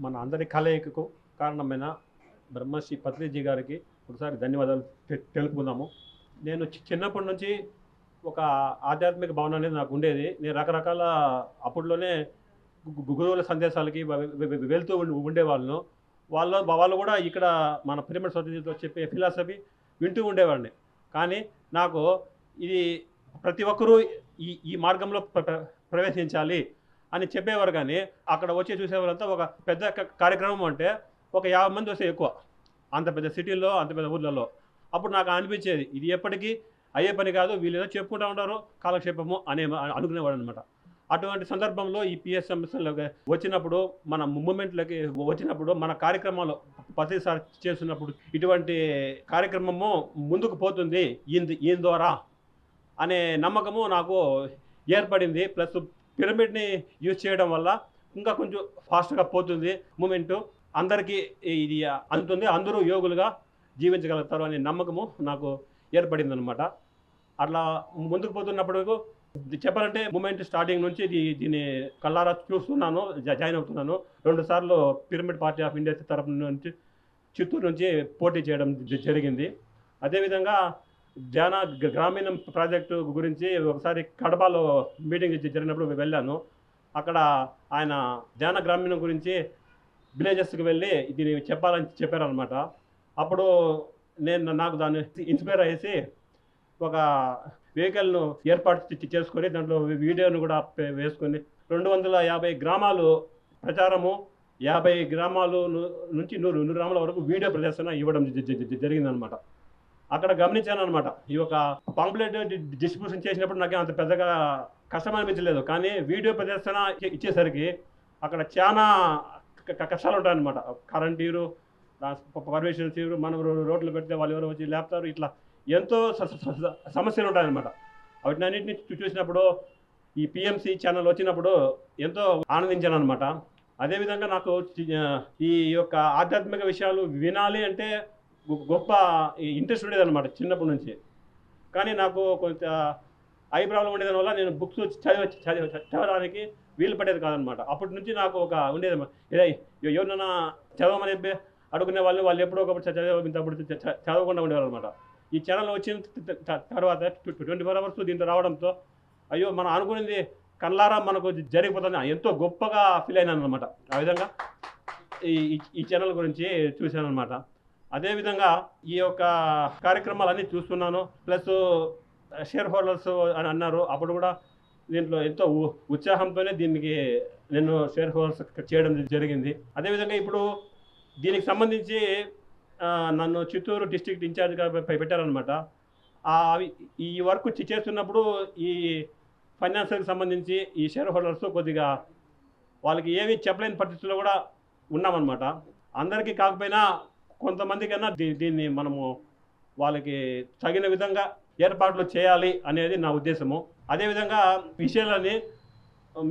మన అందరి కలయికకు కారణమైన బ్రహ్మశ్రీ పత్రిజీ గారికి ఒకసారి ధన్యవాదాలు తెలుపుకుందాము. నేను చి- చిన్నప్పటి నుంచి ఒక ఆధ్యాత్మిక భావన అనేది నాకు ఉండేది. నేను రకరకాల అప్పుడులోనే గు- గురువుల సందేశాలకి వెళ్తూ ఉండేవాళ్ళను. వాళ్ళ వాళ్ళు కూడా ఇక్కడ మన పిరమిడ్ సొసైటీతో చెప్పే ఫిలాసఫీ వింటూ ఉండేవాడిని. కానీ నాకు ఇది ప్రతి ఒక్కరూ ఈ ఈ మార్గంలో ప్ర- ప్రవేశించాలి. అని చెప్పేవారు కానీ అక్కడ వచ్చి చూసేవారంతా ఒక పెద్ద క- కార్యక్రమం అంటే ఒక యాభై మంది వస్తే ఎక్కువ. అంత పెద్ద సిటీల్లో అంత పెద్ద ఊర్లలో. అప్పుడు నాకు అనిపించేది ఇది ఎప్పటికీ అయ్యే పని కాదు వీళ్ళు ఏదో చెప్పుకుంటూ ఉంటారు కాలక్షేపము అనే అనుకునేవాడు అనమాట అటువంటి సందర్భంలో ఈ పిఎస్ఎంఎస్ఎల్లోకి వచ్చినప్పుడు మన మూమెంట్లకి వచ్చినప్పుడు మన కార్యక్రమాలు ప్రతిసారి చేస్తున్నప్పుడు ఇటువంటి కార్యక్రమము ముందుకు పోతుంది ఈయన ఈయన ద్వారా అనే నమ్మకము నాకు ఏర్పడింది. ప్లస్ పిరమిడ్ని యూజ్ చేయడం వల్ల ఇంకా కొంచెం ఫాస్ట్గా పోతుంది. మూమెంటు అందరికీ ఇది అందుతుంది. అందరూ యోగులుగా జీవించగలుగుతారు అనే నమ్మకము నాకు ఏర్పడింది అనమాట అట్లా ముందుకు పోతున్నప్పుడు చెప్పాలంటే మూమెంట్ స్టార్టింగ్ నుంచి దీన్ని కళ్ళారా చూస్తున్నాను జాయిన్ అవుతున్నాను. రెండు సార్లు పిరమిడ్ పార్టీ ఆఫ్ ఇండియా తరఫు నుంచి చిత్తూరు నుంచి పోటీ చేయడం జరిగింది. అదేవిధంగా ధ్యాన గ్రామీణ ప్రాజెక్టు గురించి ఒకసారి కడపలో మీటింగ్ జరిగినప్పుడు వెళ్ళాను. అక్కడ ఆయన ధ్యాన గ్రామీణం గురించి విలేజెస్కి వెళ్ళి దీన్ని చెప్పాలని చెప్పారనమాట అప్పుడు నేను నాకు దాన్ని ఇన్స్పైర్ అయ్యేసి ఒక వెహికల్ను ఏర్పాటు చేసుకొని దాంట్లో వీడియోను కూడా వేసుకొని రెండు వందల యాభై గ్రామాలు ప్రచారము యాభై గ్రామాలు నుంచి నూరు నూరు గ్రామాల వరకు వీడియో ప్రదర్శన ఇవ్వడం జరిగిందనమాట అక్కడ గమనించాను అనమాట ఈ యొక్క పాంప్లెట్ డిస్ట్రిబ్యూషన్ చేసినప్పుడు నాకు అంత పెద్దగా కష్టం అనిపించలేదు కానీ వీడియో ప్రదర్శన ఇచ్చేసరికి అక్కడ చాలా కష్టాలు ఉంటాయన్నమాట కరెంట్ ఇరు పర్మిషన్ ఇరు మనం రోడ్లు పెడితే వాళ్ళు ఎవరో వచ్చి లేపుతారు ఇట్లా ఎంతో స- స- సమస్యలు ఉంటాయన్నమాట వాటిని అన్నింటిని చూసినప్పుడు ఈ పిఎంసి ఛానల్ వచ్చినప్పుడు ఎంతో ఆనందించాను అనమాట అదేవిధంగా నాకు ఈ యొక్క ఆధ్యాత్మిక విషయాలు వినాలి అంటే గొప్ప ఇంట్రెస్ట్ ఉండేదన్నమాట చిన్నప్పటి నుంచి. కానీ నాకు కొంత ఐ ప్రాబ్లం ఉండేదాని వల్ల నేను బుక్స్ చదివ చదివ చదవడానికి వీలు పడేది కాదనమాట అప్పటి నుంచి నాకు ఒక ఉండేది ఏదో ఎవరినైనా చదవమని చెప్పి అడుగునే వాళ్ళు వాళ్ళు ఎప్పుడో ఒకప్పుడు చదివినప్పుడు చదవకుండా ఉండేవాళ్ళనమాట అనమాట ఈ ఛానల్ వచ్చిన త- తర్వాత ట్వంటీ ఫోర్ అవర్స్ దీంట్లో రావడంతో అయ్యో మనం అనుకునేది కళ్ళారా మనకు జరిగిపోతుంది. ఎంతో గొప్పగా ఫీల్ అయినాను అనమాట ఆ విధంగా ఈ- ఈ ఛానల్ గురించి చూశాను అనమాట అదేవిధంగా ఈ యొక్క కార్యక్రమాలన్నీ చూస్తున్నాను. ప్లస్ షేర్ హోల్డర్స్ అని అన్నారు. అప్పుడు కూడా దీంట్లో ఎంతో ఉ- ఉత్సాహంతోనే దీనికి నేను షేర్ హోల్డర్స్ చేయడం జరిగింది. అదేవిధంగా ఇప్పుడు దీనికి సంబంధించి నన్ను చిత్తూరు డిస్ట్రిక్ట్ ఇన్ఛార్జ్గా పెట్టారనమాట అవి- ఈ వర్క్ చేస్తున్నప్పుడు ఈ ఫైనాన్షియల్కి సంబంధించి ఈ షేర్ హోల్డర్స్ కొద్దిగా వాళ్ళకి ఏమీ చెప్పలేని పరిస్థితుల్లో కూడా ఉన్నామన్నమాట. అందరికీ కాకపోయినా కొంతమంది కన్నా దీన్ని మనము వాళ్ళకి తగిన విధంగా ఏర్పాట్లు చేయాలి అనేది నా ఉద్దేశము. అదేవిధంగా విషయాలని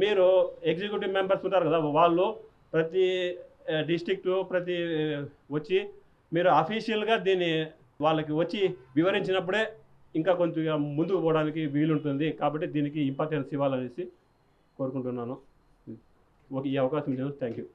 మీరు ఎగ్జిక్యూటివ్ మెంబర్స్ ఉంటారు కదా వాళ్ళు ప్రతి డిస్టిక్టు ప్రతి వచ్చి మీరు అఫీషియల్గా దీన్ని వాళ్ళకి వచ్చి వివరించినప్పుడే ఇంకా కొంచెం ముందుకు పోవడానికి వీలుంటుంది. కాబట్టి దీనికి ఇంపార్టెన్స్ ఇవ్వాలనేసి కోరుకుంటున్నాను. ఓకే ఈ అవకాశం ఇచ్చాను థ్యాంక్ యూ